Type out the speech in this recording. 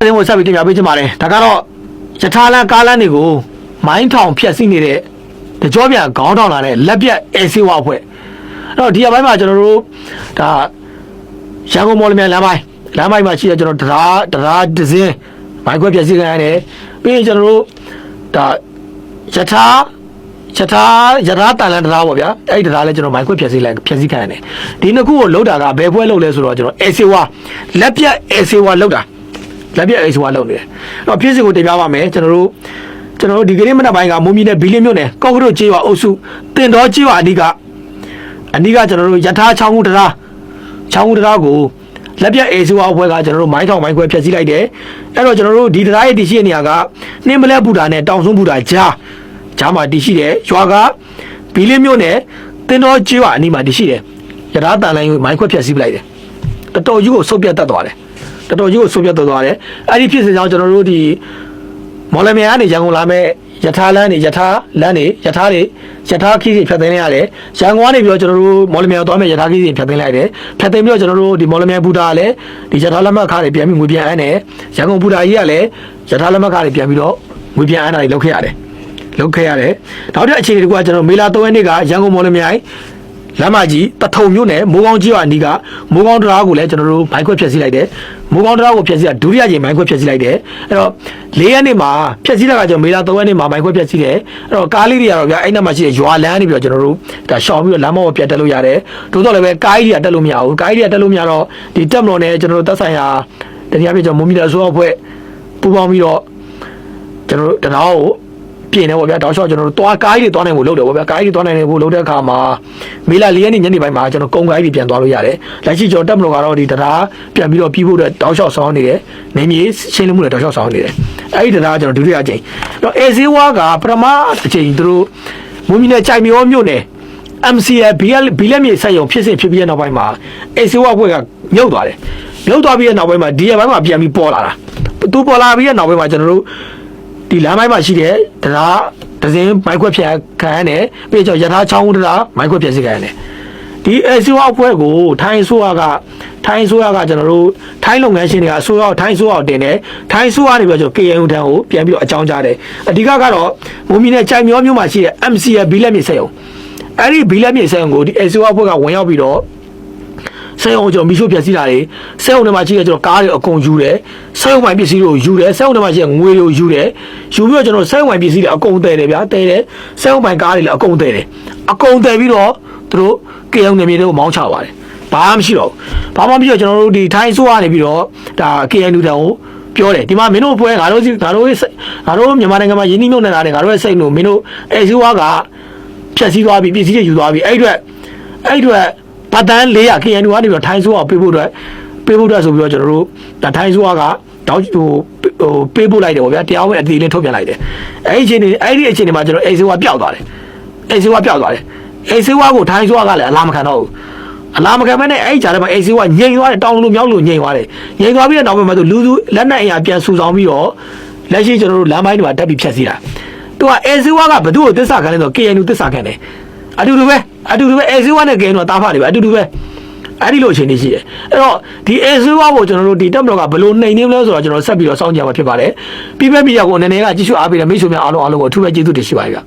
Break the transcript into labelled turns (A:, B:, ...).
A: တင်းကိုဆက်ပြီးတင်ပြပေးချင်ပါတယ်ဒါကတော့ယထာလန်ကားလန်တွေကိုမိုင်းထောင်ဖျက်ဆီးနေတဲ့တကြောပြန်ခေါင်းထောင်လာတဲ့လက်ပြတ်အေဆီဝအဖွဲ့အဲ့တော့ဒီအပိုင်းမှာကျွန်တော်တို့ဒါရန်ကုန်မော်လမြိုင်လမ်းပိုင်းလမ်းပိုင်းမှာရှိတဲ့ကျွန်တော်တရားတရားဒဇင်းမိုင်းခွဲဖျက်ဆီးခံရတယ်ပြီးရင်ကျွန်တော်တို့ဒါယထာယထာယထာတန်လန်တရားပေါ့ဗျာအဲ့ဒီတရားလဲကျွန်တော်မိုင်းခွဲဖျက်ဆီးလိုက်ဖျက်ဆီးခံရတယ်ဒီနှစ်ခုကိုလောက်တာကဘယ်ဖွဲလောက်လဲဆိုတော့ကျွန်တော်အေဆီဝါလက်ပြတ်အေဆီဝါလောက်တာ လက်ပြအိတ်ဆိုတာလုပ်နေတယ်။အဲ့တော့ဖြစ်စဉ်ကိုတင်ပြပါမယ်ကျွန်တော်တို့ကျွန်တော်တို့ဒီကနေ့မနက်ပိုင်းကမုံမြင့်နဲ့ဘီလင်းမြို့နယ်ကော့ကရိုကျေးရွာအုပ်စုတင်တော်ကျေးရွာအနီးကအနီးကကျွန်တော်တို့ယထာချောင်းဦးတရားချောင်းဦးတရားကိုလက်ပြအိတ်ဆိုတာအဖွဲ့ကကျွန်တော်တို့မိုင်းထောင်မိုင်းခွဲဖျက်ဆီးလိုက်တယ်။အဲ့တော့ကျွန်တော်တို့ဒီတရားရဲ့တရှိတဲ့နေရာကနှင်းမလဲဘူတာနဲ့တောင်ဆုံးဘူတာကြားကြားမှာတရှိတယ်ရွာကဘီလင်းမြို့နယ်တင်တော်ကျေးရွာအနီးမှာတရှိတယ်။ယထာတန်လိုင်းကိုမိုင်းခွဲဖျက်ဆီးပလိုက်တယ်။တော်တော်ကြီးကိုဆုတ်ပြတ်တတ်သွားတယ်။ တော်တော်ကြီးကိုဆုတ်ပြတ်သွားတယ်အဲ့ဒီဖြစ်စဉ်ကြောင့်ကျွန်တော်တို့ဒီမော်လမြိုင်ကနေရန်ကုန်လာမဲ့ယထာလန်းနေယထာလန်းနေယထာတွေယထာခီးစီဖြတ်သိမ်းလိုက်ရတယ်ရန်ကုန်ကနေပြီးတော့ကျွန်တော်တို့မော်လမြိုင်ကိုသွားမဲ့ယထာခီးစီဖြတ်သိမ်းလိုက်တယ်ဖြတ်သိမ်းပြီးတော့ကျွန်တော်တို့ဒီမော်လမြိုင်ဘူတာကလည်းဒီယထာလက်မှတ်ခါတွေပြန်ပြီးငွေပြန်အမ်းတယ်ရန်ကုန်ဘူတာကြီးကလည်းယထာလက်မှတ်ခါတွေပြန်ပြီးတော့ငွေပြန်အမ်းတာတွေလုပ်ခဲ့ရတယ်လုပ်ခဲ့ရတယ်နောက်တစ်အခြေအနေတစ်ခုကကျွန်တော်မေလာ3ရက်နေ့ကရန်ကုန်မော်လမြိုင် လမ်းမကြီးတထုံမြို့နယ်မိုးကောင်းကြီးရွာအနီးကမိုးကောင်းတရားကိုလည်းကျွန်တော်တို့မိုင်းခွဲဖျက်ဆီးလိုက်တယ်မိုးကောင်းတရားကိုဖျက်ဆီးတာဒုတိယကြိမ်မိုင်းခွဲဖျက်ဆီးလိုက်တယ်အဲ့တော့၄ရက်နေ့မှာဖျက်ဆီးတာကကျွန်တော်မေလာ၃ရက်နေ့မှာမိုင်းခွဲဖျက်ဆီးတယ်အဲ့တော့ကားလေးတွေကတော့ဗျာအဲ့နောက်မှာရှိတဲ့ရွာလမ်းနေပြီးတော့ကျွန်တော်တို့ဒါရှောင်ပြီးတော့လမ်းမောက်ကိုပြတ်တက်လို့ရတယ်တိုးတော့လည်းပဲကားကြီးတွေကတက်လို့မရဘူးကားကြီးတွေကတက်လို့မရတော့ဒီတက်မလို့နဲ့ကျွန်တော်တို့တက်ဆိုင်ရာတရားပြကျွန်တော်မုံမီတာဆိုတော့အဖွဲ့ပူပေါင်းပြီးတော့ကျွန်တော်တို့တရားကို ပြင်နေပေါ့ဗျာတောက်လျှောက်ကျွန်တော်တို့သွားကားကြီးတွေသွားနိုင်ဖို့လုပ်တယ်ပေါ့ဗျာကားကြီးတွေသွားနိုင်ဖို့လုပ်တဲ့အခါမှာမေလာ၄ရက်နေ့ညနေပိုင်းမှာကျွန်တော်ကုန်းကားကြီးတွေပြန်သွားလို့ရတယ်လက်ရှိကျွန်တော်တက်မလို့ကတော့ဒီတရားပြန်ပြီးတော့ပြီးဖို့အတွက်တောက်လျှောက်ဆောင်နေတယ်နေမြေရှင်းလင်းမှုတွေတောက်လျှောက်ဆောင်နေတယ်အဲ့ဒီတရားကျွန်တော်ဒုတိယအကြိမ်အဲ့တော့အေဇေဝါကပထမအကြိမ်သူတို့မွေးမြူနဲ့ကြိုင်မြောမြို့နယ် MCL ဘီလက်ဘီလက်မြေဆက်ရုံဖြစ်စဉ်ဖြစ်ပြီးတဲ့နောက်ပိုင်းမှာအေဇေဝါဘွဲကမြုပ်သွားတယ်မြုပ်သွားပြီးတဲ့နောက်ပိုင်းမှာဒီရပိုင်းမှာပြန်ပြီးပေါ်လာတာသူပေါ်လာပြီးတဲ့နောက်ပိုင်းမှာကျွန်တော်တို့ ဒီလမ်းပိုင်းမှာရှိတဲ့တရားဒဇင်းမိုက်ခွက်ဖြတ်ခံရတယ်ပြီးတော့ယထာချောင်းဦးတရားမိုက်ခွက်ဖြတ်စီခံရတယ်ဒီအစီဝအဖွဲ့ကိုထိုင်းဆိုရကထိုင်းဆိုရကကျွန်တော်တို့ထိုင်းလုပ်ငန်းရှင်တွေကအစိုးရထိုင်းဆိုရကိုတင်တယ်ထိုင်းဆိုရနေပြီးတော့ကျွန်တော် KNU တန်းကိုပြန်ပြီးတော့အကြောင်းကြားတယ်အဓိကကတော့မုံမီနဲ့ကြိုင်မျောမျိုးမှာရှိတဲ့ MCL ဘီလက်မြေဆက်ရုံအဲ့ဒီဘီလက်မြေဆက်ရုံကိုဒီအစီဝအဖွဲ့ကဝင်ရောက်ပြီးတော့ ဆဲအောင်ကျွန်တော်မီရှိုးပြက်စီးတာတွေဆဲအောင်တွေမှာရှိတဲ့ကျွန်တော်ကားတွေအကုန်ယူတယ်ဆဲအောင်ပိုင်းပစ္စည်းတွေကိုယူတယ်ဆဲအောင်တွေမှာရှိတဲ့ငွေတွေကိုယူတယ်ယူပြီးတော့ကျွန်တော်ဆဲအောင်ပိုင်းပစ္စည်းတွေအကုန်တည်တယ်ဗျာတည်တယ်ဆဲအောင်ပိုင်းကားတွေလည်းအကုန်တည်တယ်အကုန်တည်ပြီးတော့သူတို့ကေအောင်နေမြေတွေကိုမောင်းချပါတယ်ဘာမှမရှိတော့ဘူးဘာမှမရှိတော့ကျွန်တော်တို့ဒီထိုင်းဆိုးကနေပြီးတော့ဒါ KNU တန်ကိုပြောတယ်ဒီမှာမင်းတို့ပွဲငါတို့စီငါတို့ရဲ့ငါတို့မြန်မာနိုင်ငံမှာယင်းနှိမ့်မြုပ်နေတာတွေငါတို့ရဲ့စိတ်လို့မင်းတို့အဲစီဝါကဖြက်စီးသွားပြီပစ္စည်းတွေယူသွားပြီအဲ့အတွက်အဲ့အတွက် ဗတ်တန်း400 KNU ကနေပြီးတော့ထိုင်းဆိုးအောင်ပေးဖို့အတွက်ပေးဖို့အတွက်ဆိုပြီးတော့ကျွန်တော်တို့ဒါထိုင်းဆိုးကတောက်ဟိုဟိုပေးဖို့လိုက်တယ်ဗောဗျာတရားဝင်အတီးလင်းထုတ်ပြန်လိုက်တယ်အဲ့ဒီအချိန်နေအဲ့ဒီအချိန်နေမှာကျွန်တော်အိဆေးဝါပျောက်သွားတယ်အိဆေးဝါပျောက်သွားတယ်အိဆေးဝါကိုထိုင်းဆိုးကလည်းအလားမခံတော့ဘူးအလားမခံမဲနဲ့အဲ့ဒီကြားထဲမှာအိဆေးဝါငြိမ်သွားတယ်တောင်းလို့မြောက်လို့ငြိမ်သွားတယ်ငြိမ်သွားပြီးတဲ့နောက်မှာဆိုလူစုလက်နက်အင်အားပြန်ဆူဆောင်ပြီးတော့လက်ရှိကျွန်တော်တို့လမ်းပိုင်းတွေမှာတက်ပြီးဖြတ်စီးတာသူကအိဆေးဝါကဘသူ့ကိုတစ္ဆာခံလဲဆိုတော့ KNU တစ္ဆာခံတယ် အတူတူပဲအတူတူပဲအိဆေးဝါနဲ့ KNU ကတားဖားတယ်ပဲအတူတူပဲအဲ့ဒီလိုအခြေအနေရှိတယ်အဲ့တော့ဒီအဲဆွေးဝါးကိုကျွန်တော်တို့ဒီတက်မတော်ကဘယ်လိုနှိမ်နေမလဲဆိုတော့ကျွန်တော်ဆက်ပြီးတော့စောင့်ကြမှာဖြစ်ပါတယ်ပြီးပဲပြီးရကိုအနေနဲ့ကကြည့်ရှုအားပေးတဲ့မိတ်ဆွေများအားလုံးအားလုံးကိုအထူးပဲကျေးဇူးတင်ရှိပါတယ်ဗျ